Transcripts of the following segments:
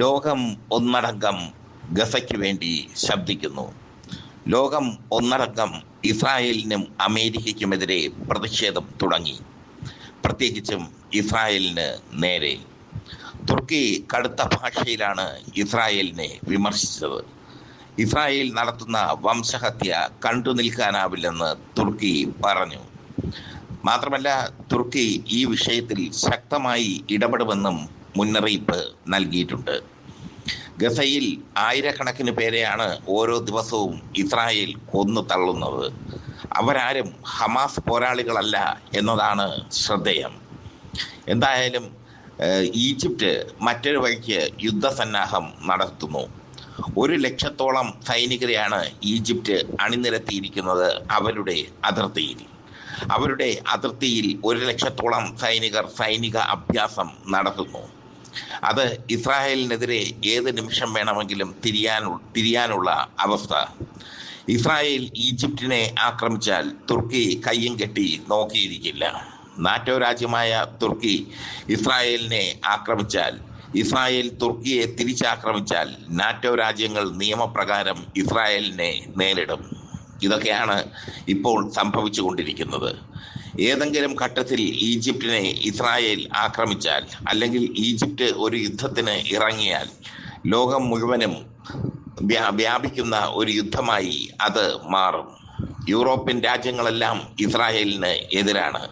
ലോകം ഒന്നടങ്കം ഗസയ്ക്ക് വേണ്ടി ശബ്ദിക്കുന്നു. ലോകം ഒന്നടങ്കം ഇസ്രായേലിനും അമേരിക്കയ്ക്കുമെതിരെ പ്രതിഷേധം തുടങ്ങി. പ്രത്യേകിച്ചും ഇസ്രായേലിന് നേരെ. തുർക്കി കടുത്ത ഭാഷയിലാണ് ഇസ്രായേലിനെ വിമർശിച്ചത്. ഇസ്രായേൽ നടത്തുന്ന വംശഹത്യ കണ്ടു നിൽക്കാനാവില്ലെന്ന് തുർക്കി പറഞ്ഞു. മാത്രമല്ല തുർക്കി ഈ വിഷയത്തിൽ ശക്തമായി ഇടപെടുമെന്നും മുന്നറിയിപ്പ് നൽകിയിട്ടുണ്ട്. ഗസയിൽ ആയിരക്കണക്കിന് പേരെയാണ് ഓരോ ദിവസവും ഇസ്രായേൽ കൊന്നു തള്ളുന്നത്. അവരാരും ഹമാസ് പോരാളികളല്ല എന്നതാണ് ശ്രദ്ധേയം. എന്തായാലും ഈജിപ്റ്റ് മറ്റൊരു വഴിക്ക് യുദ്ധസന്നാഹം നടത്തുന്നു. ഒരു ലക്ഷത്തോളം സൈനികരെയാണ് ഈജിപ്റ്റ് അണിനിരത്തിയിരിക്കുന്നത് അവരുടെ അതിർത്തിയിൽ. അവരുടെ അതിർത്തിയിൽ ഒരു ലക്ഷത്തോളം സൈനികർ സൈനിക അഭ്യാസം നടത്തുന്നു. അത് ഇസ്രായേലിനെതിരെ ഏത് നിമിഷം വേണമെങ്കിലും തിരിയാൻ തിരിയാനുള്ള അവസ്ഥ. ഇസ്രായേൽ ഈജിപ്തിനെ ആക്രമിച്ചാൽ തുർക്കി കയ്യും കെട്ടി നോക്കിയിരിക്കില്ല. നാറ്റോ രാജ്യമായ തുർക്കി ഇസ്രായേലിനെ ആക്രമിച്ചാൽ ഇസ്രായേൽ തുർക്കിയെ തിരിച്ചാക്രമിച്ചാൽ നാറ്റോ രാജ്യങ്ങൾ നിയമപ്രകാരം ഇസ്രായേലിനെ നേരിടും. ഇതൊക്കെയാണ് ഇപ്പോൾ സംഭവിച്ചുകൊണ്ടിരിക്കുന്നത്. ഏതെങ്കിലും ഘട്ടത്തിൽ ഈജിപ്തിനെ ഇസ്രായേൽ ആക്രമിച്ചാൽ അല്ലെങ്കിൽ ഈജിപ്റ്റ് ഒരു യുദ്ധത്തിന് ഇറങ്ങിയാൽ ലോകം മുഴുവനും വ്യാ- വ്യാപിക്കുന്ന ഒരു യുദ്ധമായി അത് മാറും. യൂറോപ്യൻ രാജ്യങ്ങളെല്ലാം ഇസ്രായേലിന് എതിരാണ്.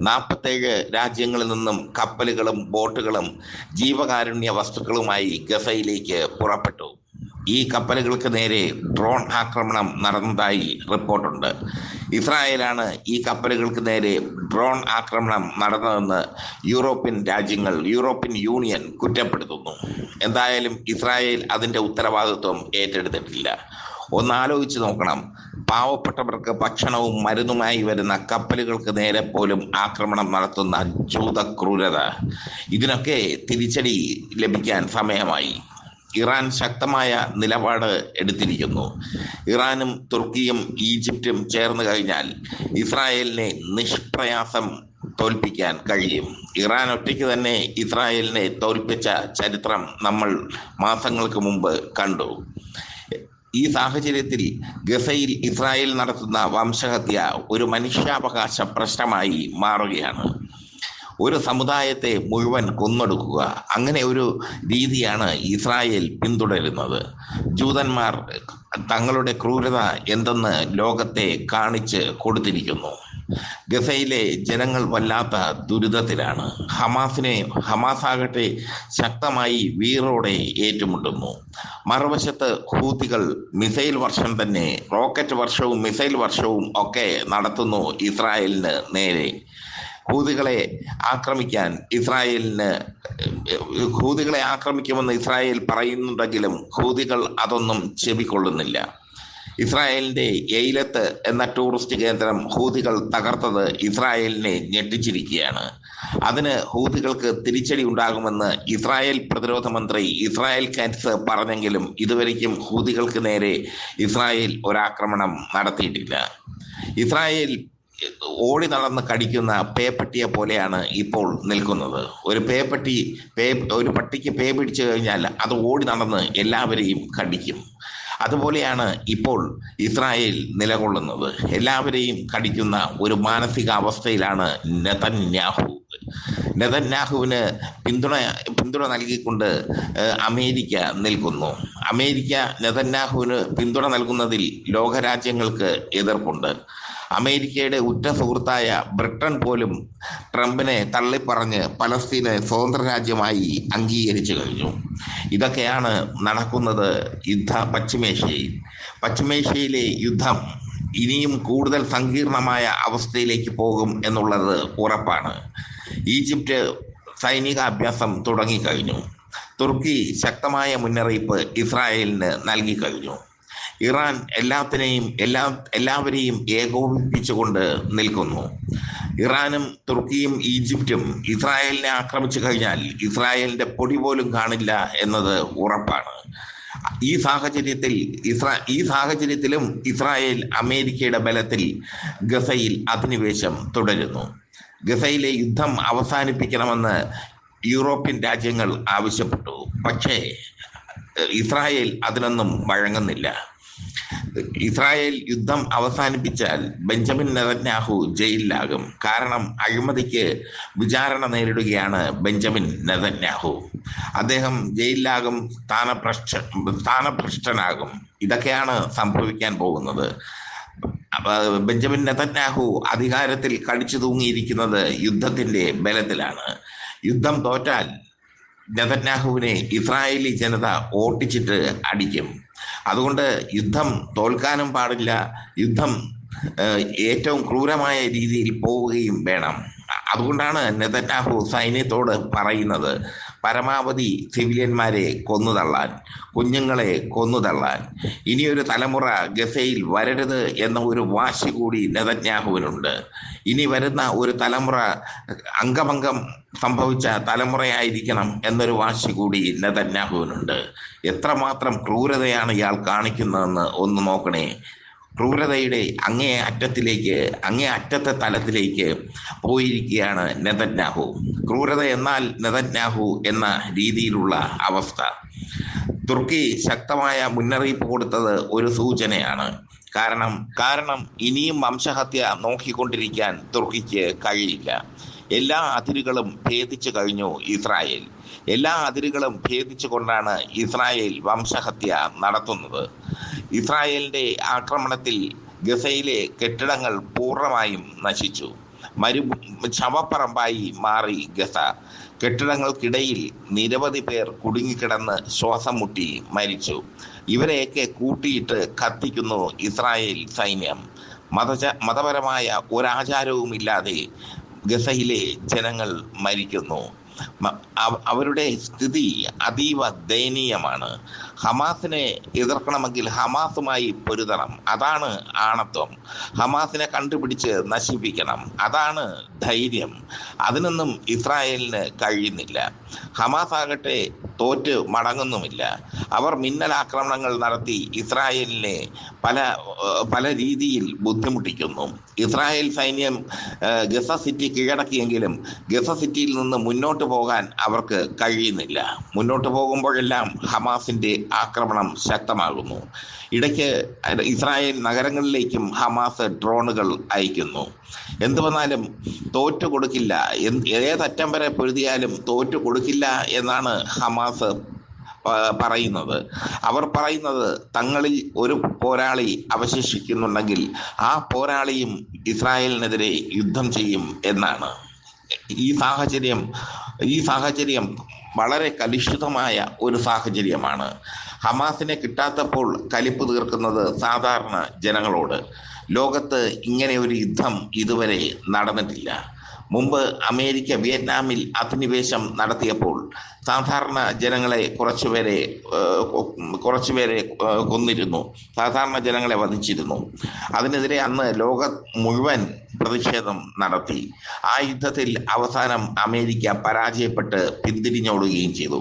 നാൽപ്പത്തേഴ് രാജ്യങ്ങളിൽ നിന്നും കപ്പലുകളും ബോട്ടുകളും ജീവകാരുണ്യ വസ്തുക്കളുമായി ഗസയിലേക്ക് പുറപ്പെട്ടു. ഈ കപ്പലുകൾക്ക് നേരെ ഡ്രോൺ ആക്രമണം നടന്നതായി റിപ്പോർട്ടുണ്ട്. ഇസ്രായേലാണ് ഈ കപ്പലുകൾക്ക് നേരെ ഡ്രോൺ ആക്രമണം നടന്നതെന്ന് യൂറോപ്യൻ രാജ്യങ്ങൾ യൂറോപ്യൻ യൂണിയൻ കുറ്റപ്പെടുത്തുന്നു. എന്തായാലും ഇസ്രായേൽ അതിന്റെ ഉത്തരവാദിത്വം ഏറ്റെടുത്തിട്ടില്ല. ഒന്ന് ആലോചിച്ച് നോക്കണം. പാവപ്പെട്ടവർക്ക് ഭക്ഷണവും മരുന്നുമായി വരുന്ന കപ്പലുകൾക്ക് നേരെ പോലും ആക്രമണം നടത്തുന്ന ജൂത ക്രൂരത. ഇതിനൊക്കെ തിരിച്ചടി ലഭിക്കാൻ സമയമായി. ഇറാൻ ശക്തമായ നിലപാട് എടുത്തിരിക്കുന്നു. ഇറാനും തുർക്കിയും ഈജിപ്തും ചേർന്ന് കഴിഞ്ഞാൽ ഇസ്രായേലിനെ നിഷ്പ്രയാസം തോൽപ്പിക്കാൻ കഴിയും. ഇറാൻ ഒറ്റയ്ക്ക് തന്നെ ഇസ്രായേലിനെ തോൽപ്പിച്ച ചരിത്രം നമ്മൾ മാസങ്ങൾക്ക് മുമ്പ് കണ്ടു. ഈ സാഹചര്യത്തിൽ ഗസയിൽ ഇസ്രായേൽ നടത്തുന്ന വംശഹത്യ ഒരു മനുഷ്യാവകാശ പ്രശ്നമായി മാറുകയാണ്. ഒരു സമുദായത്തെ മുഴുവൻ കൊന്നൊടുക്കുക. അങ്ങനെ ഒരു രീതിയാണ് ഇസ്രായേൽ പിന്തുടരുന്നത്. ജൂതന്മാർ തങ്ങളുടെ ക്രൂരത എന്തെന്ന് ലോകത്തെ കാണിച്ച് കൊടുത്തിരിക്കുന്നു. ഗസയിലെ ജനങ്ങൾ വല്ലാത്ത ദുരിതത്തിലാണ്. ഹമാസിനെ ഹമാസ് ആകട്ടെ ശക്തമായി വീറോടെ ഏറ്റുമുട്ടുന്നു. മറുവശത്ത് ഹൂതികൾ മിസൈൽ വർഷം തന്നെ റോക്കറ്റ് വർഷവും മിസൈൽ വർഷവും ഒക്കെ നടത്തുന്നു ഇസ്രായേലിന് നേരെ. ഹൂതികളെ ആക്രമിക്കാൻ ഇസ്രായേലിന് ഹൂതികളെ ആക്രമിക്കുമെന്ന് ഇസ്രായേൽ പറയുന്നുണ്ടെങ്കിലും ഹൂതികൾ അതൊന്നും ചെവിക്കൊള്ളുന്നില്ല. ഇസ്രായേലിന്റെ എയിലത്ത് എന്ന ടൂറിസ്റ്റ് കേന്ദ്രം ഹൂതികൾ തകർത്തത് ഇസ്രായേലിനെ ഞെട്ടിച്ചിരിക്കുകയാണ്. അതിന് ഹൂതികൾക്ക് തിരിച്ചടി ഉണ്ടാകുമെന്ന് ഇസ്രായേൽ പ്രതിരോധ മന്ത്രി ഇസ്രായേൽ കാറ്റ്സ് പറഞ്ഞെങ്കിലും ഇതുവരയ്ക്കും ഹൂതികൾക്ക് നേരെ ഇസ്രായേൽ ഒരാക്രമണം നടത്തിയിട്ടില്ല. ഇസ്രായേൽ ഓടി നടന്ന് കടിക്കുന്ന പേപ്പട്ടിയെ പോലെയാണ് ഇപ്പോൾ നിൽക്കുന്നത്. ഒരു പേപ്പട്ടി പേ ഒരു പട്ടിക്ക് പേ പിടിച്ചു കഴിഞ്ഞാൽ അത് ഓടി നടന്ന് എല്ലാവരെയും കടിക്കും. അതുപോലെയാണ് ഇപ്പോൾ ഇസ്രായേൽ നിലകൊള്ളുന്നത്. എല്ലാവരെയും കടിക്കുന്ന ഒരു മാനസികാവസ്ഥയിലാണ് നെതന്യാഹു. നെതന്യാഹുവിന് പിന്തുണ പിന്തുണ നൽകിക്കൊണ്ട് അമേരിക്ക നിൽക്കുന്നു. അമേരിക്ക നെതന്യാഹുവിന് പിന്തുണ നൽകുന്നതിൽ ലോകരാജ്യങ്ങൾക്ക് എതിർപ്പുണ്ട്. അമേരിക്കയുടെ ഉറ്റ സുഹൃത്തായ ബ്രിട്ടൻ പോലും ട്രംപിനെ തള്ളിപ്പറഞ്ഞ് പലസ്തീനെ സ്വതന്ത്ര രാജ്യമായി അംഗീകരിച്ചു കഴിഞ്ഞു. ഇതൊക്കെയാണ് നടക്കുന്നത് യുദ്ധ പശ്ചിമേഷ്യയിൽ. പശ്ചിമേഷ്യയിലെ യുദ്ധം ഇനിയും കൂടുതൽ സങ്കീർണമായ അവസ്ഥയിലേക്ക് പോകും എന്നുള്ളത് ഉറപ്പാണ്. ഈജിപ്റ്റ് സൈനികാഭ്യാസം തുടങ്ങിക്കഴിഞ്ഞു തുർക്കി ശക്തമായ മുന്നറിയിപ്പ് ഇസ്രായേലിന് നൽകിക്കഴിഞ്ഞു ഇറാൻ എല്ലാത്തിനെയും എല്ലാ എല്ലാവരെയും ഏകോപിപ്പിച്ചുകൊണ്ട് നിൽക്കുന്നു. ഇറാനും തുർക്കിയും ഈജിപ്തും ഇസ്രായേലിനെ ആക്രമിച്ചു കഴിഞ്ഞാൽ ഇസ്രായേലിന്റെ പൊടി പോലും കാണില്ല എന്നത് ഉറപ്പാണ്. ഈ സാഹചര്യത്തിൽ ഇസ്രാ ഈ സാഹചര്യത്തിലും ഇസ്രായേൽ അമേരിക്കയുടെ ബലത്തിൽ ഗസയിൽ അധിനിവേശം തുടരുന്നു. ഗസയിലെ യുദ്ധം അവസാനിപ്പിക്കണമെന്ന് യൂറോപ്യൻ രാജ്യങ്ങൾ ആവശ്യപ്പെട്ടു. പക്ഷേ ഇസ്രായേൽ അതിനൊന്നും വഴങ്ങുന്നില്ല. ഇസ്രായേൽ യുദ്ധം അവസാനിപ്പിച്ചാൽ ബെഞ്ചമിൻ നെതന്യാഹു ജയിലിലാകും. കാരണം അഴിമതിക്ക് വിചാരണ നേരിടുകയാണ് ബെഞ്ചമിൻ നെതന്യാഹു. അദ്ദേഹം ജയിലിലാകും സ്ഥാനഭ്രഷ്ട സ്ഥാനഭ്രഷ്ടനാകും. ഇതൊക്കെയാണ് സംഭവിക്കാൻ പോകുന്നത്. ബെഞ്ചമിൻ നെതന്യാഹു അധികാരത്തിൽ കടിച്ചു തൂങ്ങിയിരിക്കുന്നത് യുദ്ധത്തിന്റെ ബലത്തിലാണ്. യുദ്ധം തോറ്റാൽ നെതന്യാഹുവിനെ ഇസ്രായേലി ജനത ഓട്ടിച്ചിട്ട് അടിക്കും. അതുകൊണ്ട് യുദ്ധം തോൽക്കാനും പാടില്ല. യുദ്ധം ഏറ്റവും ക്രൂരമായ രീതിയിൽ പോവുകയും വേണം. അതുകൊണ്ടാണ് നെതന്യാഹു സൈന്യത്തോട് പറയുന്നത് പരമാവധി സിവിലിയന്മാരെ കൊന്നുതള്ളാൻ കുഞ്ഞുങ്ങളെ കൊന്നുതള്ളാൻ. ഇനിയൊരു തലമുറ ഗസയിൽ വരരുത് എന്ന ഒരു വാശി കൂടി നെതന്യാഹുവിനുണ്ട്. ഇനി വരുന്ന ഒരു തലമുറ അംഗഭംഗം സംഭവിച്ച തലമുറയായിരിക്കണം എന്നൊരു വാശി കൂടി നെതന്യാഹുവിനുണ്ട്. എത്രമാത്രം ക്രൂരതയാണ് ഇയാൾ കാണിക്കുന്നതെന്ന് ഒന്ന് നോക്കണേ. ക്രൂരതയുടെ അങ്ങേ അറ്റത്തിലേക്ക് അങ്ങേ അറ്റത്തെ തലത്തിലേക്ക് പോയിരിക്കുകയാണ് നെതന്യാഹു. ക്രൂരത എന്നാൽ നെതന്യാഹു എന്ന രീതിയിലുള്ള അവസ്ഥ. തുർക്കി ശക്തമായ മുന്നറിയിപ്പ് കൊടുത്തത് ഒരു സൂചനയാണ്. കാരണം കാരണം ഇനിയും വംശഹത്യ നോക്കിക്കൊണ്ടിരിക്കാൻ തുർക്കിക്ക് കഴിയില്ല. എല്ലാ അതിരുകളും ഭേദിച്ചു കഴിഞ്ഞു ഇസ്രായേൽ. എല്ലാ അതിരുകളും ഭേദിച്ചു കൊണ്ടാണ് ഇസ്രായേൽ വംശഹത്യ നടത്തുന്നത്. ഇസ്രായേലിന്റെ ആക്രമണത്തിൽ ഗസയിലെ കെട്ടിടങ്ങൾ പൂർണമായും നശിച്ചു. മരു ശവപ്പറമ്പായി മാറി ഗസ. കെട്ടിടങ്ങൾക്കിടയിൽ നിരവധി പേർ കുടുങ്ങിക്കിടന്ന് ശ്വാസം മുട്ടി മരിച്ചു. ഇവരെയൊക്കെ കൂട്ടിയിട്ട് കത്തിക്കുന്നു ഇസ്രായേൽ സൈന്യം. മതച മതപരമായ ഒരാചാരവുമില്ലാതെ ഗസയിലെ ജനങ്ങൾ മരിക്കുന്നു. അവരുടെ സ്ഥിതി അതീവ ദയനീയമാണ്. ഹമാസിനെ എതിർക്കണമെങ്കിൽ ഹമാസുമായി പൊരുതണം. അതാണ് ആണത്വം. ഹമാസിനെ കണ്ടുപിടിച്ച് നശിപ്പിക്കണം. അതാണ് ധൈര്യം. അതിനൊന്നും ഇസ്രായേലിന് കഴിയുന്നില്ല. ഹമാസ് ആകട്ടെ തോറ്റ് മടങ്ങുന്നുമില്ല. അവർ മിന്നൽ ആക്രമണങ്ങൾ നടത്തി ഇസ്രായേലിനെ പല പല രീതിയിൽ ബുദ്ധിമുട്ടിക്കുന്നു. ഇസ്രായേൽ സൈന്യം ഗസ സിറ്റി കീഴടക്കിയെങ്കിലും ഗസ സിറ്റിയിൽ നിന്ന് മുന്നോട്ട് പോകാൻ അവർക്ക് കഴിയുന്നില്ല. മുന്നോട്ട് പോകുമ്പോഴെല്ലാം ഹമാസിന്റെ ആക്രമണം ശക്തമാകുന്നു. ഇടയ്ക്ക് ഇസ്രായേൽ നഗരങ്ങളിലേക്കും ഹമാസ് ഡ്രോണുകൾ അയക്കുന്നു എന്തു വന്നാലും തോറ്റു കൊടുക്കില്ല. ഏതറ്റം വരെ പൊരുതിയാലും തോറ്റു കൊടുക്കില്ല എന്നാണ് ഹമാസ് പറയുന്നത്. അവർ പറയുന്നത് തങ്ങളിൽ ഒരു പോരാളി അവശേഷിക്കുന്നുണ്ടെങ്കിൽ ആ പോരാളിയും ഇസ്രായേലിനെതിരെ യുദ്ധം ചെയ്യും എന്നാണ്. ഈ സാഹചര്യം ഈ സാഹചര്യം വളരെ കലുഷിതമായ ഒരു സാഹചര്യമാണ്. ഹമാസിനെ കിട്ടാത്തപ്പോൾ കലിപ്പ് തീർക്കുന്നത് സാധാരണ ജനങ്ങളോട്. ലോകത്ത് ഇങ്ങനെ ഒരു യുദ്ധം ഇതുവരെ നടന്നിട്ടില്ല. മുമ്പ് അമേരിക്ക വിയറ്റ്നാമിൽ അധിനിവേശം നടത്തിയപ്പോൾ സാധാരണ ജനങ്ങളെ കുറച്ചുപേരെ കുറച്ചുപേരെ കൊന്നിരുന്നു. സാധാരണ ജനങ്ങളെ വധിച്ചിരുന്നു. അതിനെതിരെ അന്ന് ലോക മുഴുവൻ പ്രതിഷേധം നടത്തി. ആ യുദ്ധത്തിൽ അവസാനം അമേരിക്ക പരാജയപ്പെട്ട് പിന്തിരിഞ്ഞോടുകയും ചെയ്തു.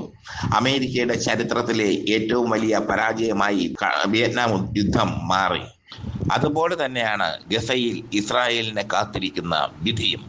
അമേരിക്കയുടെ ചരിത്രത്തിലെ ഏറ്റവും വലിയ പരാജയമായി വിയറ്റ്നാം യുദ്ധം മാറി. അതുപോലെ തന്നെയാണ് ഗസയിൽ ഇസ്രായേലിനെ കാത്തിരിക്കുന്ന വിധിയും.